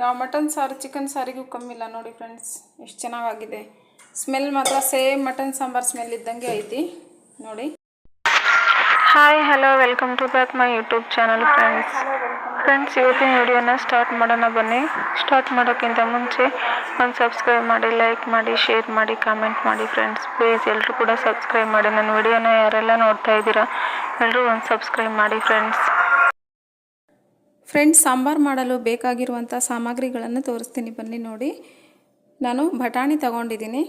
ಯಾವ ಮಟನ್ ಸಾರು ಚಿಕನ್ ಸಾರಿಗೂ ಕಮ್ಮಿಲ್ಲ ನೋಡಿ ಫ್ರೆಂಡ್ಸ್ ಎಷ್ಟು ಚೆನ್ನಾಗಾಗಿದೆ. ಸ್ಮೆಲ್ ಮಾತ್ರ ಸೇಮ್ ಮಟನ್ ಸಾಂಬಾರ್ ಸ್ಮೆಲ್ ಇದ್ದಂಗೆ ಐತಿ. ನೋಡಿ. Hi hello welcome to back my YouTube channel friends friends ಇವತ್ತಿನ ವಿಡಿಯೋನ ಸ್ಟಾರ್ಟ್ ಮಾಡೋಣ ಬನ್ನಿ. ಸ್ಟಾರ್ಟ್ ಮಾಡೋಕ್ಕಿಂತ ಮುಂಚೆ ಒಂದು ಸಬ್ಸ್ಕ್ರೈಬ್ ಮಾಡಿ ಲೈಕ್ ಮಾಡಿ ಶೇರ್ ಮಾಡಿ ಕಾಮೆಂಟ್ ಮಾಡಿ ಫ್ರೆಂಡ್ಸ್ ಪ್ಲೀಸ್ ಎಲ್ಲರೂ ಕೂಡ ಸಬ್ಸ್ಕ್ರೈಬ್ ಮಾಡಿ. ನನ್ನ ವಿಡಿಯೋನ ಯಾರೆಲ್ಲ ನೋಡ್ತಾ ಇದ್ದೀರಾ ಎಲ್ಲರೂ ಒಂದು ಸಬ್ಸ್ಕ್ರೈಬ್ ಮಾಡಿ ಫ್ರೆಂಡ್ಸ್ ಫ್ರೆಂಡ್ಸ್ ಸಾಂಬಾರು ಮಾಡಲು ಬೇಕಾಗಿರುವಂಥ ಸಾಮಗ್ರಿಗಳನ್ನು ತೋರಿಸ್ತೀನಿ. ಬನ್ನಿ ನೋಡಿ. ನಾನು ಬಟಾಣಿ ತಗೊಂಡಿದ್ದೀನಿ.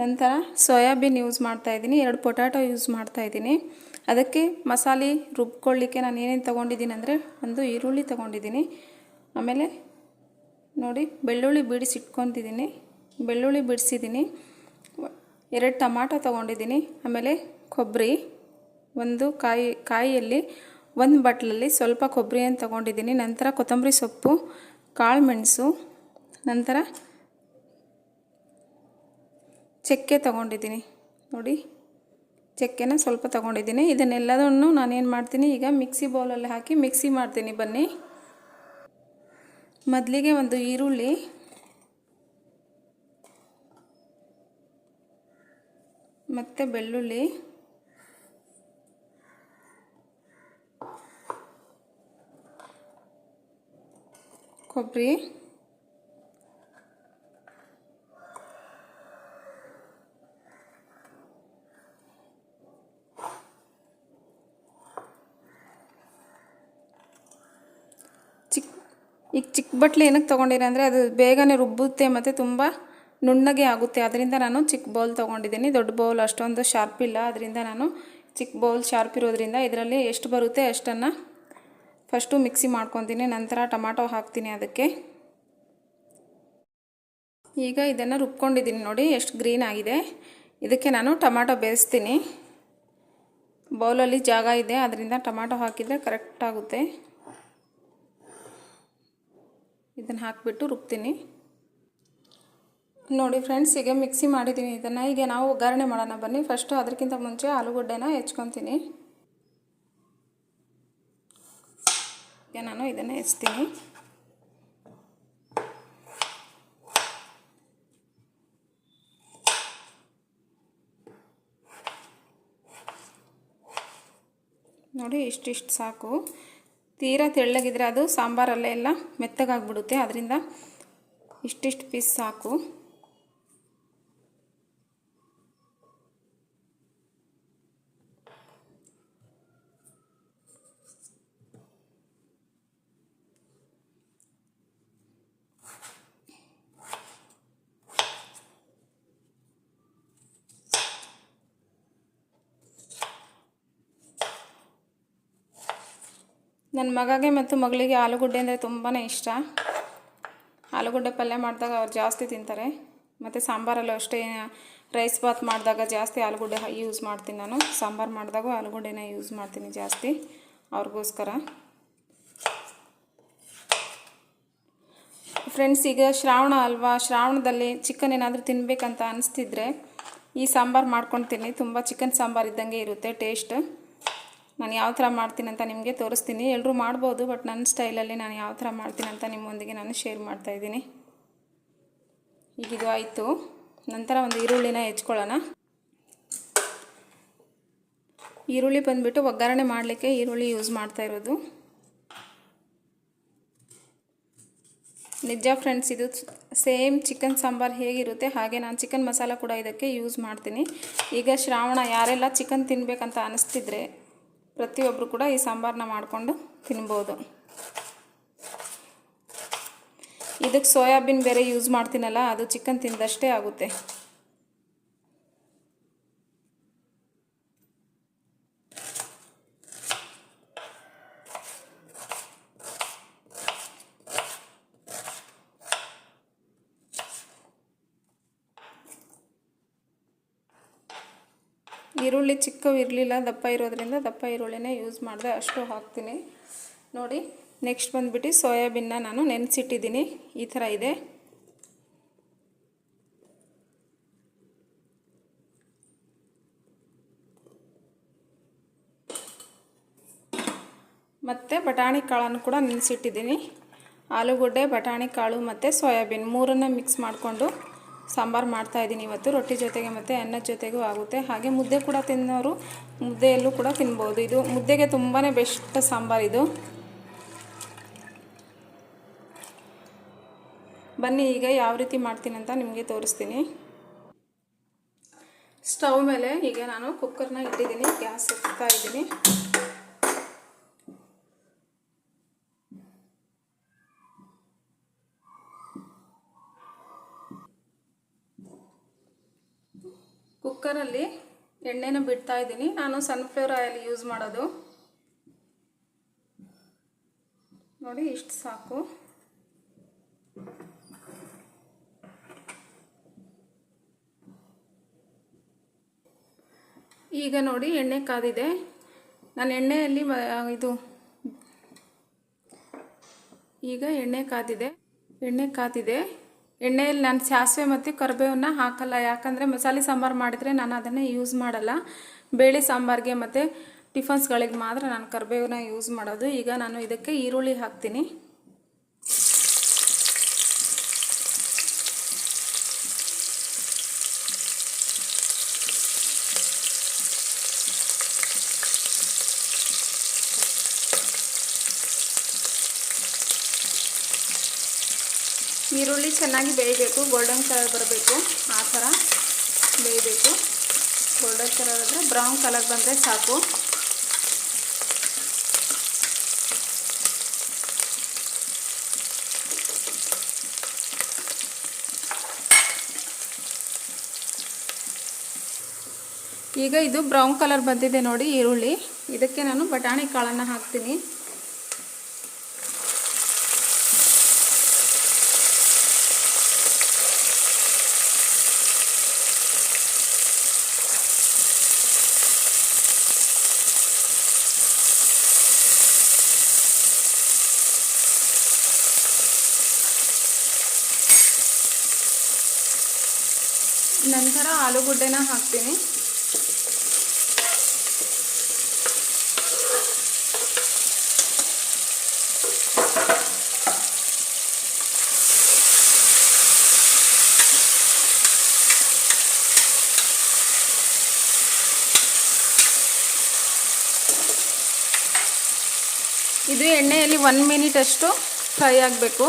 ನಂತರ ಸೋಯಾಬೀನ್ ಯೂಸ್ ಮಾಡ್ತಾಯಿದ್ದೀನಿ ಎರಡು ಪೊಟ್ಯಾಟೊ ಯೂಸ್ ಮಾಡ್ತಾಯಿದ್ದೀನಿ ಅದಕ್ಕೆ ಮಸಾಲೆ ರುಬ್ಕೊಳ್ಳಿಕ್ಕೆ ನಾನು ಏನೇನು ತೊಗೊಂಡಿದ್ದೀನಿ ಅಂದರೆ ಒಂದು ಈರುಳ್ಳಿ ತೊಗೊಂಡಿದ್ದೀನಿ. ಆಮೇಲೆ ನೋಡಿ, ಬೆಳ್ಳುಳ್ಳಿ ಬಿಡಿಸಿಟ್ಕೊತಿದ್ದೀನಿ ಬೆಳ್ಳುಳ್ಳಿ ಬಿಡಿಸಿದ್ದೀನಿ ಎರಡು ಟೊಮಾಟೊ ತೊಗೊಂಡಿದ್ದೀನಿ. ಆಮೇಲೆ ಕೊಬ್ಬರಿ, ಒಂದು ಕಾಯಿ, ಕಾಯಿಯಲ್ಲಿ ಒಂದು ಬಟ್ಲಲ್ಲಿ ಸ್ವಲ್ಪ ಕೊಬ್ಬರಿಯನ್ನು ತೊಗೊಂಡಿದ್ದೀನಿ. ನಂತರ ಕೊತ್ತಂಬರಿ ಸೊಪ್ಪು, ಕಾಳು ಮೆಣಸು, ನಂತರ ಚಕ್ಕೆ ತೊಗೊಂಡಿದ್ದೀನಿ. ನೋಡಿ, ಚಕ್ಕೆನ ಸ್ವಲ್ಪ ತೊಗೊಂಡಿದ್ದೀನಿ. ಇದನ್ನೆಲ್ಲದನ್ನು ನಾನೇನು ಮಾಡ್ತೀನಿ, ಈಗ ಮಿಕ್ಸಿ ಬೌಲಲ್ಲಿ ಹಾಕಿ ಮಿಕ್ಸಿ ಮಾಡ್ತೀನಿ. ಬನ್ನಿ. ಮೊದಲಿಗೆ ಒಂದು ಈರುಳ್ಳಿ, ಮತ್ತು ಬೆಳ್ಳುಳ್ಳಿ ಕೊಬ್ಬರಿ ಚಿಕ್ಕ ಈಗ ಚಿಕ್ಕ ಬಟ್ಲೆ ಏನಕ್ಕೆ ತೊಗೊಂಡಿರಿ ಅಂದರೆ ಅದು ಬೇಗನೆ ರುಬ್ಬುತ್ತೆ ಮತ್ತು ತುಂಬ ನುಣ್ಣಗೆ ಆಗುತ್ತೆ. ಅದರಿಂದ ನಾನು ಚಿಕ್ಕ ಬೌಲ್ ತೊಗೊಂಡಿದ್ದೀನಿ. ದೊಡ್ಡ ಬೌಲ್ ಅಷ್ಟೊಂದು ಶಾರ್ಪ್ ಇಲ್ಲ. ಅದರಿಂದ ನಾನು ಚಿಕ್ಕ ಬೌಲ್ ಶಾರ್ಪ್ ಇರೋದ್ರಿಂದ ಇದರಲ್ಲಿ ಎಷ್ಟು ಬರುತ್ತೆ ಅಷ್ಟನ್ನು ಫಸ್ಟು ಮಿಕ್ಸಿ ಮಾಡ್ಕೊತೀನಿ, ನಂತರ ಟೊಮಾಟೊ ಹಾಕ್ತೀನಿ ಅದಕ್ಕೆ. ಈಗ ಇದನ್ನು ರುಬ್ಕೊಂಡಿದ್ದೀನಿ ನೋಡಿ, ಎಷ್ಟು ಗ್ರೀನ್ ಆಗಿದೆ. ಇದಕ್ಕೆ ನಾನು ಟೊಮಾಟೊ ಬೇಯಿಸ್ತೀನಿ. ಬೌಲಲ್ಲಿ ಜಾಗ ಇದೆ, ಅದರಿಂದ ಟೊಮಾಟೊ ಹಾಕಿದರೆ ಕರೆಕ್ಟ್ ಆಗುತ್ತೆ. ಇದನ್ನು ಹಾಕಿಬಿಟ್ಟು ರುಬ್ತೀನಿ. ನೋಡಿ ಫ್ರೆಂಡ್ಸ್, ಈಗ ಮಿಕ್ಸಿ ಮಾಡಿದ್ದೀನಿ ಇದನ್ನು. ಈಗ ನಾವು ಒಗ್ಗರಣೆ ಮಾಡೋಣ ಬನ್ನಿ. ಫಸ್ಟು ಅದಕ್ಕಿಂತ ಮುಂಚೆ ಆಲೂಗಡ್ಡೆನ ಹೆಚ್ಕೊತೀನಿ. ಈಗ ನಾನು ಇದನ್ನು ಹೆಚ್ತೀನಿ ನೋಡಿ, ಇಷ್ಟಿಷ್ಟು ಸಾಕು. ತೀರಾ ತೆಳ್ಳಗಿದ್ರೆ ಅದು ಸಾಂಬಾರಲ್ಲೇ ಎಲ್ಲ ಮೆತ್ತಗಾಗ್ಬಿಡುತ್ತೆ ಅದರಿಂದ ಇಷ್ಟಿಷ್ಟು ಪೀಸ್ ಸಾಕು. ನನ್ನ ಮಗಗೆ ಮತ್ತು ಮಗಳಿಗೆ ಆಲೂಗಡ್ಡೆ ಅಂದರೆ ತುಂಬಾ ಇಷ್ಟ. ಆಲೂಗಡ್ಡೆ ಪಲ್ಯ ಮಾಡಿದಾಗ ಅವ್ರು ಜಾಸ್ತಿ ತಿಂತಾರೆ. ಮತ್ತು ಸಾಂಬಾರಲ್ಲೂ ಅಷ್ಟೇ ರೈಸ್ ಬಾತ್ ಮಾಡಿದಾಗ ಜಾಸ್ತಿ ಆಲೂಗಡ್ಡೆ ಯೂಸ್ ಮಾಡ್ತೀನಿ ನಾನು. ಸಾಂಬಾರು ಮಾಡಿದಾಗ ಆಲೂಗಡ್ಡೆನ ಯೂಸ್ ಮಾಡ್ತೀನಿ ಜಾಸ್ತಿ ಅವ್ರಿಗೋಸ್ಕರ. ಫ್ರೆಂಡ್ಸ್ ಈಗ ಶ್ರಾವಣ ಅಲ್ವಾ? ಶ್ರಾವಣದಲ್ಲಿ ಚಿಕನ್ ಏನಾದರೂ ತಿನ್ನಬೇಕಂತ ಅನಿಸ್ತಿದ್ರೆ ಈ ಸಾಂಬಾರು ಮಾಡ್ಕೊಳ್ತೀನಿ ತುಂಬ ಚಿಕನ್ ಸಾಂಬಾರು ಇದ್ದಂಗೆ ಇರುತ್ತೆ ಟೇಸ್ಟ್ ನಾನು ಯಾವ ಥರ ಮಾಡ್ತೀನಿ ಅಂತ ನಿಮಗೆ ತೋರಿಸ್ತೀನಿ. ಎಲ್ಲರೂ ಮಾಡ್ಬೋದು ಬಟ್ ನನ್ನ ಸ್ಟೈಲಲ್ಲಿ ನಾನು ಯಾವ ಥರ ಮಾಡ್ತೀನಿ ಅಂತ ನಿಮ್ಮೊಂದಿಗೆ ನಾನು ಶೇರ್ ಮಾಡ್ತಾಯಿದ್ದೀನಿ ಈಗ ಇದು ಆಯಿತು. ನಂತರ ಒಂದು ಈರುಳ್ಳಿನ ಹೆಚ್ಕೊಳ್ಳೋಣ. ಈರುಳ್ಳಿ ಬಂದುಬಿಟ್ಟು ಒಗ್ಗರಣೆ ಮಾಡಲಿಕ್ಕೆ ಈರುಳ್ಳಿ ಯೂಸ್ ಮಾಡ್ತಾ ಇರೋದು. ನಿಜ ಫ್ರೆಂಡ್ಸ್ ಇದು ಸೇಮ್ ಚಿಕನ್ ಸಾಂಬಾರು ಹೇಗಿರುತ್ತೆ, ಹಾಗೆ ನಾನು ಚಿಕನ್ ಮಸಾಲ ಕೂಡ ಇದಕ್ಕೆ ಯೂಸ್ ಮಾಡ್ತೀನಿ. ಈಗ ಶ್ರಾವಣ, ಯಾರೆಲ್ಲ ಚಿಕನ್ ತಿನ್ನಬೇಕಂತ ಅನಿಸ್ತಿದ್ರೆ ಪ್ರತಿಯೊಬ್ಬರು ಕೂಡ ಈ ಸಾಂಬಾರನ್ನ ಮಾಡಿಕೊಂಡು ತಿನ್ಬೋದು. ಇದಕ್ಕೆ ಸೋಯಾಬೀನ್ ಬೇರೆ ಯೂಸ್ ಮಾಡ್ತೀನಲ್ಲ, ಅದು ಚಿಕನ್ ತಿಂದಷ್ಟೇ ಆಗುತ್ತೆ. ಈರುಳ್ಳಿ ಚಿಕ್ಕವು ಇರಲಿಲ್ಲ, ದಪ್ಪ ಇರೋದ್ರಿಂದ ದಪ್ಪ ಈರುಳ್ಳಿನೇ ಯೂಸ್ ಮಾಡಿದೆ, ಅಷ್ಟು ಹಾಕ್ತೀನಿ. ನೋಡಿ ನೆಕ್ಸ್ಟ್ ಬಂದುಬಿಟ್ಟು ಸೋಯಾಬೀನ್ನ ನಾನು ನೆನೆಸಿಟ್ಟಿದ್ದೀನಿ. ಈ ಥರ ಇದೆ. ಮತ್ತು ಬಟಾಣಿ ಕಾಳನ್ನು ಕೂಡ ನೆನೆಸಿಟ್ಟಿದ್ದೀನಿ. ಆಲೂಗಡ್ಡೆ, ಬಟಾಣಿ ಕಾಳು ಮತ್ತು ಸೋಯಾಬೀನ್ ಮೂರನ್ನು ಮಿಕ್ಸ್ ಮಾಡಿಕೊಂಡು ಸಾಂಬಾರು ಮಾಡ್ತಾಯಿದ್ದೀನಿ ಇವತ್ತು. ರೊಟ್ಟಿ ಜೊತೆಗೆ ಮತ್ತು ಅನ್ನದ ಜೊತೆಗೂ ಆಗುತ್ತೆ. ಹಾಗೆ ಮುದ್ದೆ ಕೂಡ ತಿನ್ನೋರು ಮುದ್ದೆಯಲ್ಲೂ ಕೂಡ ತಿನ್ಬೋದು. ಇದು ಮುದ್ದೆಗೆ ತುಂಬಾ ಬೆಸ್ಟ್ ಸಾಂಬಾರು ಇದು. ಬನ್ನಿ, ಈಗ ಯಾವ ರೀತಿ ಮಾಡ್ತೀನಿ ಅಂತ ನಿಮಗೆ ತೋರಿಸ್ತೀನಿ. ಸ್ಟವ್ ಮೇಲೆ ಈಗ ನಾನು ಕುಕ್ಕರ್ನ ಇಟ್ಟಿದ್ದೀನಿ. ಗ್ಯಾಸ್ ಇಡ್ತಾ ಇದ್ದೀನಿ ಕುಕ್ಕರಲ್ಲಿ ಎಣ್ಣೆನ ಬಿಡ್ತಾ ಇದ್ದೀನಿ. ನಾನು ಸನ್ಫ್ಲವರ್ ಆಯಿಲ್ ಯೂಸ್ ಮಾಡೋದು. ನೋಡಿ, ಇಷ್ಟು ಸಾಕು. ಈಗ ನೋಡಿ, ಎಣ್ಣೆ ಕಾದಿದೆ. ನಾನು ಎಣ್ಣೆಯಲ್ಲಿ ಇದು, ಈಗ ಎಣ್ಣೆ ಕಾದಿದೆ. ಎಣ್ಣೆ ಕಾದಿದೆ. ಎಣ್ಣೆಯಲ್ಲಿ ನಾನು ಸಾಸಿವೆ ಮತ್ತು ಕರಿಬೇವನ್ನ ಹಾಕಲ್ಲ. ಯಾಕಂದರೆ ಮಸಾಲೆ ಸಾಂಬಾರು ಮಾಡಿದರೆ ನಾನು ಅದನ್ನು ಯೂಸ್ ಮಾಡಲ್ಲ. ಬೇಳೆ ಸಾಂಬಾರಿಗೆ ಮತ್ತು ಟಿಫನ್ಸ್ಗಳಿಗೆ ಮಾತ್ರ ನಾನು ಕರಿಬೇವನ್ನ ಯೂಸ್ ಮಾಡೋದು. ಈಗ ನಾನು ಇದಕ್ಕೆ ಈರುಳ್ಳಿ ಹಾಕ್ತೀನಿ. ಈರುಳ್ಳಿ ಚೆನ್ನಾಗಿ ಬೇಯಬೇಕು ಗೋಲ್ಡನ್ ಕಲರ್ ಬರಬೇಕು, ಆ ಥರ ಬೇಯಬೇಕು. ಗೋಲ್ಡನ್ ಕಲರ್ ಅಂದರೆ ಬ್ರೌನ್ ಕಲರ್ ಬಂದರೆ ಸಾಕು. ಈಗ ಇದು ಬ್ರೌನ್ ಕಲರ್ ಬಂದಿದೆ ನೋಡಿ ಈರುಳ್ಳಿ. ಇದಕ್ಕೆ ನಾನು ಬಟಾಣಿ ಕಾಳನ್ನು ಹಾಕ್ತೀನಿ. ನಂತರ ಆಲೂಗಡ್ಡೆನ ಹಾಕ್ತೀನಿ. ಇದು ಎಣ್ಣೆಯಲ್ಲಿ ಒನ್ ಮಿನಿಟ್ ಅಷ್ಟು ಫ್ರೈ ಆಗಬೇಕು.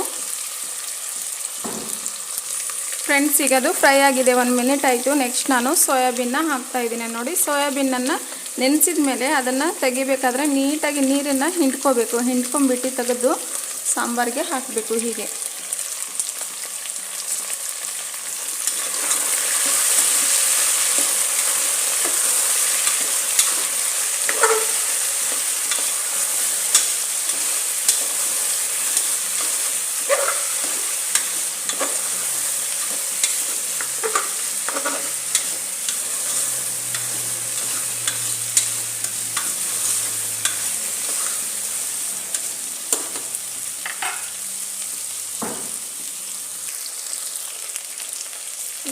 ಫ್ರೆಂಡ್ಸ್, ಈಗ ಅದು ಫ್ರೈ ಆಗಿದೆ. ಒಂದು ಮಿನಿಟ್ ಆಯಿತು. ನೆಕ್ಸ್ಟ್ ನಾನು ಸೋಯಾಬೀನ್ನ ಹಾಕ್ತಾ ಇದ್ದೀನಿ. ನೋಡಿ, ಸೋಯಾಬೀನನ್ನು ನೆನೆಸಿದ ಮೇಲೆ ಅದನ್ನು ತೆಗಿಬೇಕಾದ್ರೆ ನೀಟಾಗಿ ನೀರನ್ನು ಹಿಂಡ್ಕೋಬೇಕು. ಹಿಂಡ್ಕೊಂಬಿಟ್ಟು ತೆಗೆದು ಸಾಂಬಾರಿಗೆ ಹಾಕಬೇಕು ಹೀಗೆ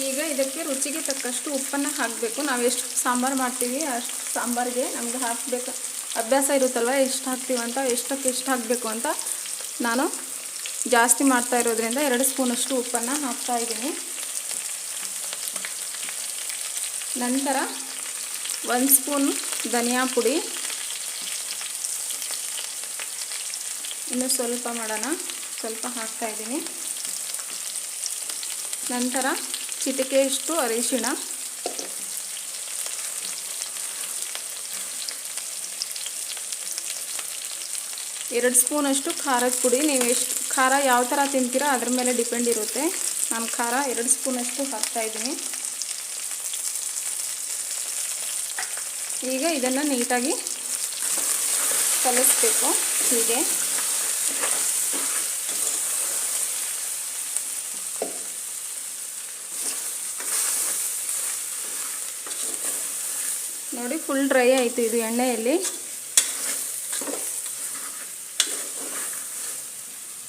ಈಗ ಇದಕ್ಕೆ ರುಚಿಗೆ ತಕ್ಕಷ್ಟು ಉಪ್ಪನ್ನು ಹಾಕಬೇಕು. ನಾವು ಎಷ್ಟು ಸಾಂಬಾರು ಮಾಡ್ತೀವಿ ಅಷ್ಟು ಸಾಂಬಾರಿಗೆ ನಮ್ಗೆ ಹಾಕಬೇಕು. ಅಭ್ಯಾಸ ಇರುತ್ತಲ್ವ, ಎಷ್ಟು ಹಾಕ್ತೀವಂತ ಎಷ್ಟಕ್ಕೆ ಎಷ್ಟು ಹಾಕಬೇಕು ಅಂತ ನಾನು ಜಾಸ್ತಿ ಮಾಡ್ತಾ ಇರೋದ್ರಿಂದ ಎರಡು ಸ್ಪೂನಷ್ಟು ಉಪ್ಪನ್ನು ಹಾಕ್ತಾ ಇದ್ದೀನಿ. ನಂತರ ಒಂದು ಸ್ಪೂನ್ ಧನಿಯಾ ಪುಡಿ. ಇನ್ನು ಸ್ವಲ್ಪ ಮಾಡೋಣ. ಸ್ವಲ್ಪ ಹಾಕ್ತಾ ಇದ್ದೀನಿ. ನಂತರ ಚಿಟಿಕೆಯಷ್ಟು ಅರಿಶಿಣ. ಎರಡು ಸ್ಪೂನಷ್ಟು ಖಾರದ ಪುಡಿ. ನೀವು ಎಷ್ಟು, ಖಾರ ಯಾವ ಥರ ತಿಂತೀರಾ ಅದ್ರ ಮೇಲೆ ಡಿಪೆಂಡ್ ಇರುತ್ತೆ. ನಾನು ಖಾರ ಎರಡು ಸ್ಪೂನಷ್ಟು ಹಾಕ್ತಾಯಿದ್ದೀನಿ ಈಗ ಇದನ್ನು ನೀಟಾಗಿ ಕಲಿಸ್ಬೇಕು. ಹೀಗೆ. ನೋಡಿ ಫುಲ್ ಡ್ರೈ ಆಯಿತು ಇದು ಎಣ್ಣೆಯಲ್ಲಿ.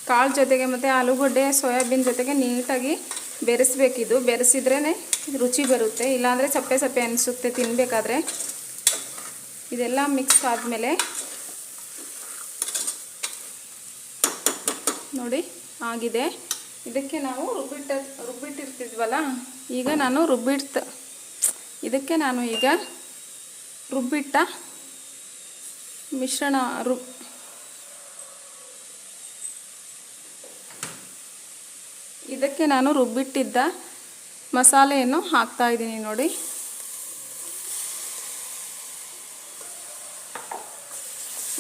ಕಾಳು ಜೊತೆಗೆ ಮತ್ತು ಆಲೂಗಡ್ಡೆ, ಸೋಯಾಬೀನ್ ಜೊತೆಗೆ ನೀಟಾಗಿ ಬೆರೆಸ್ಬೇಕಿದು ಬೆರೆಸಿದ್ರೇ ರುಚಿ ಬರುತ್ತೆ. ಇಲ್ಲಾಂದರೆ ಸಪ್ಪೆ ಸಪ್ಪೆ ಅನಿಸುತ್ತೆ ತಿನ್ನಬೇಕಾದ್ರೆ ಇದೆಲ್ಲ ಮಿಕ್ಸ್ ಆದಮೇಲೆ ನೋಡಿ, ಆಗಿದೆ. ಇದಕ್ಕೆ ನಾವು ರುಬ್ಬಿಟ್ಟ, ರುಬ್ಬಿಟ್ಟಿರ್ತಿದ್ವಲ್ಲ, ಈಗ ನಾನು ರುಬ್ಬಿಡ್ತ, ಇದಕ್ಕೆ ನಾನು ಈಗ ರುಬ್ಬಿಟ್ಟ ಮಿಶ್ರಣ ರು ಇದಕ್ಕೆ ನಾನು ರುಬ್ಬಿಟ್ಟಿದ್ದ ಮಸಾಲೆಯನ್ನು ಹಾಕ್ತಾ ಇದ್ದೀನಿ ನೋಡಿ.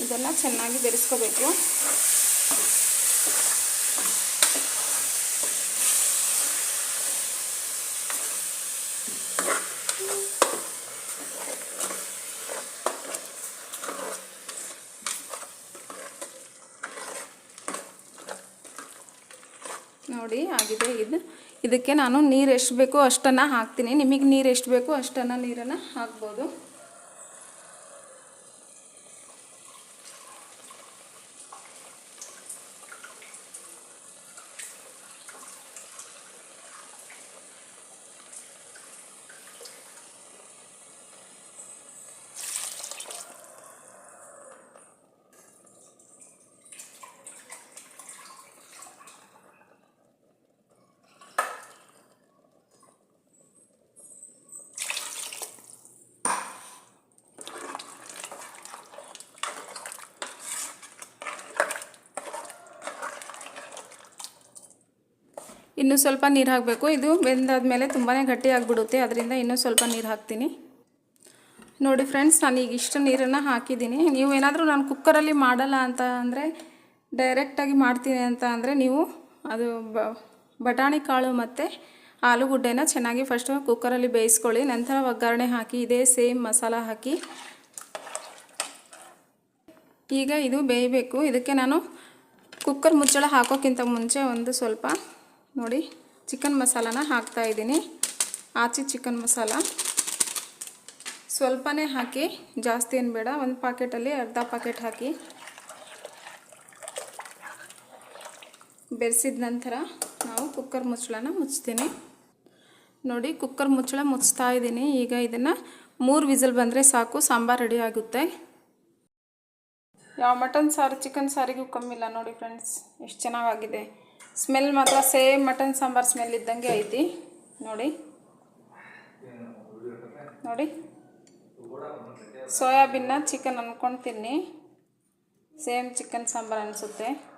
ಇದೆಲ್ಲ ಚೆನ್ನಾಗಿ ಬೆರೆಸ್ಕೋಬೇಕು ನೋಡಿ ಆಗಿದೆ ಇದು ಇದಕ್ಕೆ ನಾನು ನೀರು ಎಷ್ಟು ಬೇಕೋ ಅಷ್ಟನ್ನು ಹಾಕ್ತೀನಿ. ನಿಮಗೆ ನೀರು ಎಷ್ಟು ಬೇಕೋ ಅಷ್ಟನ್ನು ನೀರನ್ನು ಹಾಕ್ಬೋದು. ಇನ್ನೂ ಸ್ವಲ್ಪ ನೀರು ಹಾಕಬೇಕು. ಇದು ಬೆಂದಾದ್ಮೇಲೆ ತುಂಬಾ ಗಟ್ಟಿಯಾಗಿಬಿಡುತ್ತೆ ಅದರಿಂದ ಇನ್ನೂ ಸ್ವಲ್ಪ ನೀರು ಹಾಕ್ತೀನಿ. ನೋಡಿ ಫ್ರೆಂಡ್ಸ್ ನಾನು ಈಗ ಇಷ್ಟು ನೀರನ್ನು ಹಾಕಿದ್ದೀನಿ. ನೀವು ಏನಾದರೂ ನಾನು ಕುಕ್ಕರಲ್ಲಿ ಮಾಡಲ್ಲ ಅಂತ ಅಂದರೆ ಡೈರೆಕ್ಟಾಗಿ ಮಾಡ್ತೀನಿ ಅಂತ ಅಂದರೆ ನೀವು ಅದು ಬಟಾಣಿ ಕಾಳು ಮತ್ತು ಆಲೂಗುಡ್ಡೆನ ಚೆನ್ನಾಗಿ ಫಸ್ಟು ಕುಕ್ಕರಲ್ಲಿ ಬೇಯಿಸ್ಕೊಳ್ಳಿ. ನಂತರ ಒಗ್ಗರಣೆ ಹಾಕಿ, ಇದೇ ಸೇಮ್ ಮಸಾಲ ಹಾಕಿ. ಈಗ ಇದು ಬೇಯಬೇಕು. ಇದಕ್ಕೆ ನಾನು ಕುಕ್ಕರ್ ಮುಚ್ಚಳ ಹಾಕೋಕ್ಕಿಂತ ಮುಂಚೆ ಒಂದು ಸ್ವಲ್ಪ ನೋಡಿ ಚಿಕನ್ ಮಸಾಲಾನ ಹಾಕ್ತಾ ಇದ್ದೀನಿ. ಆಚಿ ಚಿಕನ್ ಮಸಾಲ ಸ್ವಲ್ಪನೇ ಹಾಕಿ, ಜಾಸ್ತಿ ಏನು ಬೇಡ, ಒಂದು ಪಾಕೆಟಲ್ಲಿ ಅರ್ಧ ಪಾಕೆಟ್ ಹಾಕಿ. ಬೆರೆಸಿದ ನಂತರ ನಾವು ಕುಕ್ಕರ್ ಮುಚ್ಚಳನ ಮುಚ್ತೀನಿ ನೋಡಿ ಕುಕ್ಕರ್ ಮುಚ್ಚಳ ಮುಚ್ತಾ ಇದ್ದೀನಿ. ಈಗ ಇದನ್ನು ಮೂರು ವಿಸಲ್ ಬಂದರೆ ಸಾಕು, ಸಾಂಬಾರು ರೆಡಿ ಆಗುತ್ತೆ. ಯಾವ ಮಟನ್ ಸಾರು ಚಿಕನ್ ಸಾರಿಗೂ ಕಮ್ಮಿಲ್ಲ ನೋಡಿ ಫ್ರೆಂಡ್ಸ್ ಎಷ್ಟು ಚೆನ್ನಾಗಾಗಿದೆ. ಸ್ಮೆಲ್ ಮಾತ್ರ ಸೇಮ್ ಮಟನ್ ಸಾಂಬಾರು ಸ್ಮೆಲ್ ಇದ್ದಂಗೆ ಐತಿ. ನೋಡಿ. ನೋಡಿ. ಸೋಯಾಬೀನ್ನ ಚಿಕನ್ ಅಂದ್ಕೊಂಡು ತಿನ್ನಿ. ಸೇಮ್ ಚಿಕನ್ ಸಾಂಬಾರು ಅನಿಸುತ್ತೆ.